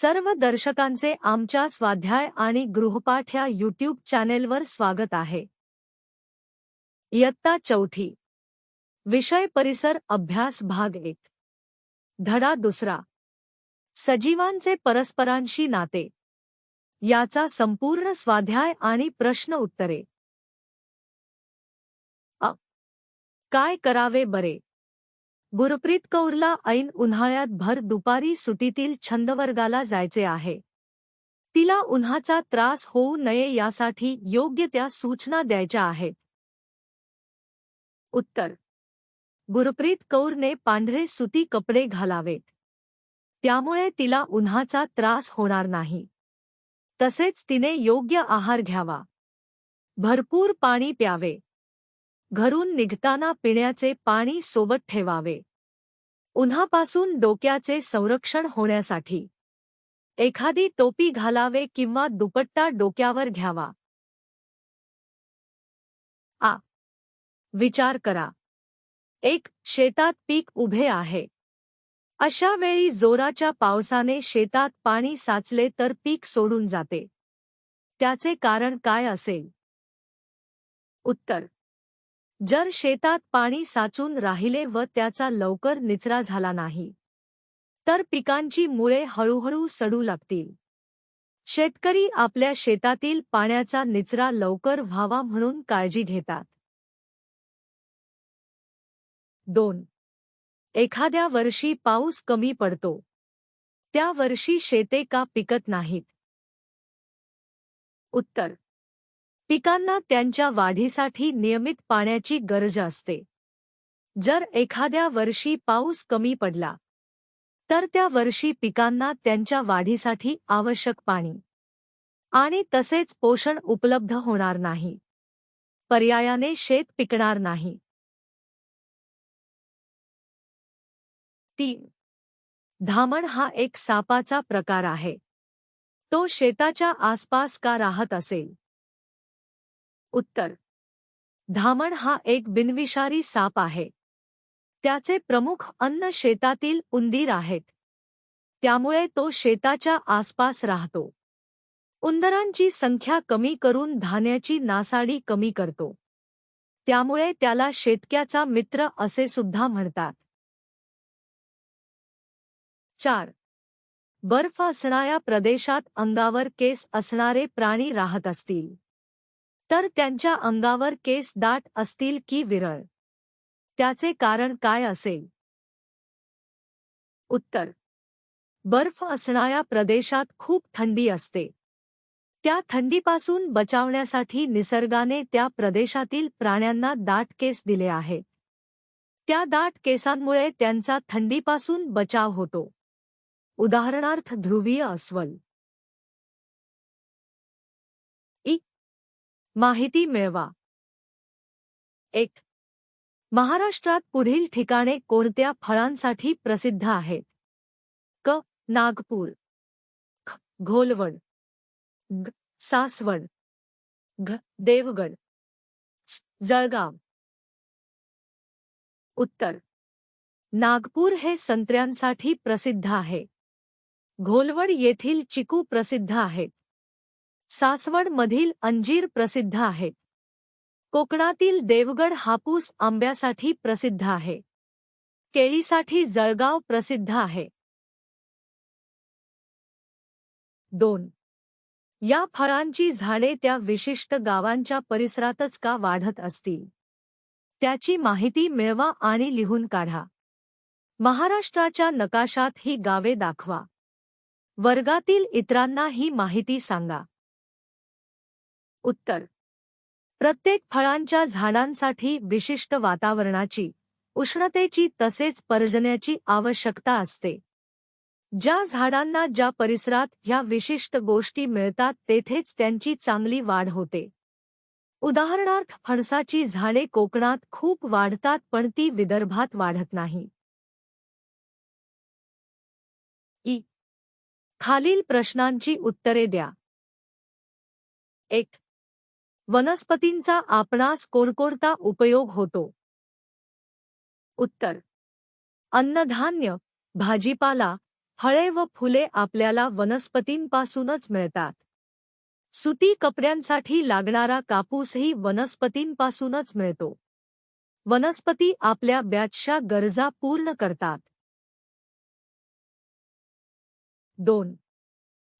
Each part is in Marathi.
सर्व दर्शकांचे आमच्या स्वाध्याय आणि गृहपाठ या यूट्यूब चॅनेलवर स्वागत आहे. इयत्ता चौथी. विषय परिसर अभ्यास भाग एक. धडा दुसरा. सजीवांचे परस्परांशी नाते. याचा संपूर्ण स्वाध्याय आणि प्रश्न उत्तरे. अ. काय करावे बरे? गुरप्रीत कौरला ऐन उन्हाळ्यात भर दुपारी सुटीतील छंदवर्गाला जायचे आहे. तिला उन्हाचा त्रास होऊ नये यासाठी योग्य त्या सूचना द्यायच्या आहेत. उत्तर. गुरप्रीत कौरने पांढरे सुती कपडे घालावेत. त्यामुळे तिला उन्हाचा त्रास होणार नाही. तसेच तिने योग्य आहार घ्यावा. भरपूर पाणी प्यावे. घरून निघताना पिण्याचे पाणी सोबत ठेवावे. उन्हापासून डोक्याचे संरक्षण होण्यासाठी. एखादी टोपी घालावे किंवा दुपट्टा डोक्यावर घ्यावा. आ. विचार करा. एक शेतात पीक उभे आहे. अशा वेळी जोराच्या पावसाने शेतात पाणी साचले तर पीक सोडून जाते. त्याचे कारण काय असेल? उत्तर. जर शेतात पाणी साचून राहिले व त्याचा लवकर निचरा झाला नाही तर पिकांची मुळे हळूहळू सडू लागतील. शेतकरी आपल्या शेतातील पाण्याचा निचरा लवकर व्हावा म्हणून काळजी घेतात. दोन. एखाद्या वर्षी पाऊस कमी पडतो. त्या वर्षी शेते का पिकत नाहीत? उत्तर. पिकांना त्यांच्या वाढीसाठी नियमित पाण्याची गरज असते. जर एखाद्या वर्षी पाऊस कमी पडला तर त्या वर्षी पिकांना त्यांच्या वाढीसाठी आवश्यक पाणी आणि तसेच पोषण उपलब्ध होणार नाही. पर्यायाने शेत पिकणार नाही. तीन. धामण हा एक सापाचा प्रकार आहे. तो शेताच्या आसपास का राहत असेल? उत्तर. धामण हा एक बिनविषारी साप आहे. त्याचे प्रमुख अन्न शेतातील उंदीर आहेत. त्यामुळे तो शेताच्या आसपास राहतो. उंदरांची संख्या कमी करून धान्याची नासाडी कमी करतो. त्यामुळे त्याला शेतक्याचा मित्र असे सुद्धा म्हणतात. चार. बर्फ असणाऱ्या प्रदेशात अंगावर केस असणारे प्राणी राहत असतील. तर त्यांच्या अंगावर केस दाट असतील की विरळ? त्याचे कारण काय असेल? उत्तर. बर्फ असणाऱ्या प्रदेशात खूप थंडी असते. त्या थंडीपासून बचावण्यासाठी निसर्गाने त्या प्रदेशातील प्राण्यांना दाट केस दिले आहेत. त्या दाट केसांमुळे त्यांचा थंडीपासून बचाव होतो. उदाहरणार्थ ध्रुवीय अस्वल. माहिती मिळवा. एक, महाराष्ट्रात पुढील ठिकाणे कोणत्या फळांसाठी प्रसिद्ध आहेत? क, नागपूर. ख, घोलवड. ग, सासवड. घ, देवगड. जळगाव. उत्तर, नागपूर हे संत्र्यांसाठी प्रसिद्ध आहे. घोलवड येथील चिकू प्रसिद्ध आहेत. सासवडमधील अंजीर प्रसिद्ध आहेत कोकणातील देवगड हापूस आंब्यासाठी प्रसिद्ध आहे. केळीसाठी जळगाव प्रसिद्ध आहे. दोन. या फळांची झाडे त्या विशिष्ट गावांच्या परिसरातच का वाढत असतील? त्याची माहिती मिळवा आणि लिहून काढा. महाराष्ट्राच्या नकाशात ही गावे दाखवा. वर्गातील इतरांना ही माहिती सांगा. उत्तर. प्रत्येक फळांच्या झाडांसाठी विशिष्ट वातावरणाची उष्णतेची तसेच पर्जन्याची आवश्यकता असते. ज्या झाडांना ज्या परिसरात ह्या विशिष्ट गोष्टी मिळतात तेथेच त्यांची चांगली वाढ होते. उदाहरणार्थ फणसाची झाडे कोकणात खूप वाढतात पण ती विदर्भात वाढत नाही. ई. खालील प्रश्नांची उत्तरे द्या. एक. वनस्पतींचा आपणास कोणकोणता उपयोग होतो? उत्तर. अन्नधान्य भाजीपाला फळे व फुले आपल्याला वनस्पतींपासूनच मिळतात. सुती कपड्यांसाठी लागणारा कापूसही वनस्पतींपासूनच मिळतो. वनस्पती आपल्या बॅचच्या गरजा पूर्ण करतात. दोन.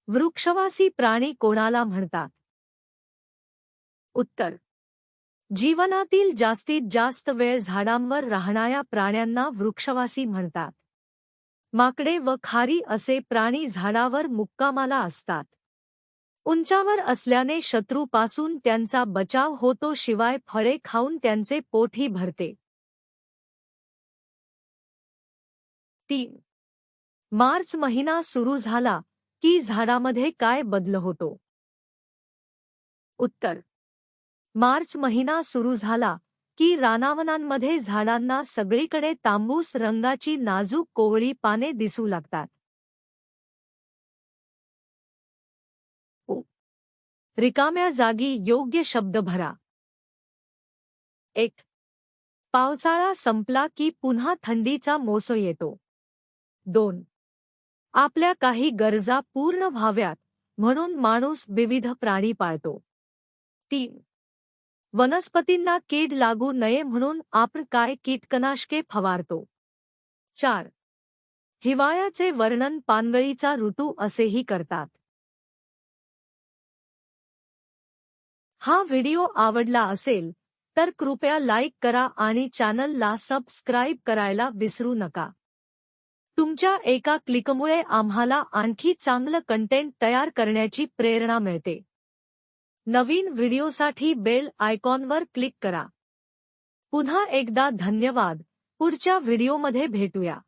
वृक्षवासी प्राणी कोणाला म्हणतात? उत्तर. जीवनातील जास्तीत जास्त वेळ झाडांवर राहणाऱ्या प्राण्यांना वृक्षवासी म्हणतात. माकडे व खारी असे प्राणी झाडावर मुक्कामाला असतात. उंचावर असल्याने शत्रूपासून त्यांचा बचाव होतो शिवाय फळे खाऊन त्यांचे पोटही भरते. तीन. मार्च महिना सुरू झाला की झाडामध्ये काय बदल होतो? उत्तर. मार्च महिना सुरू झाला की रानावनांमध्ये झाडांना सगळीकडे तांबूस रंगाची नाजूक कोवळी पाने दिसू लागतात. रिकाम्या जागी योग्य शब्द भरा. एक. पावसाळा संपला की पुन्हा थंडीचा मोसो येतो. दोन. आपल्या काही गरजा पूर्ण व्हाव्यात म्हणून माणूस विविध प्राणी पाळतो. तीन. वनस्पतींना कीड लागू नये म्हणून आपण काय कीटकनाशके फवारतो? चार. हिवाळ्याचे वर्णन पानगळीचा ऋतू असेही करतात. हा व्हिडिओ आवडला असेल तर कृपया लाईक करा आणि चॅनलला सबस्क्राईब करायला विसरू नका. तुमच्या एका क्लिकमुळे आम्हाला आणखी चांगलं कंटेंट तयार करण्याची प्रेरणा मिळते. नवीन व्हिडिओसाठी बेल आयकॉनवर क्लिक करा. पुन्हा एकदा धन्यवाद. पुढच्या व्हिडिओमध्ये भेटूया.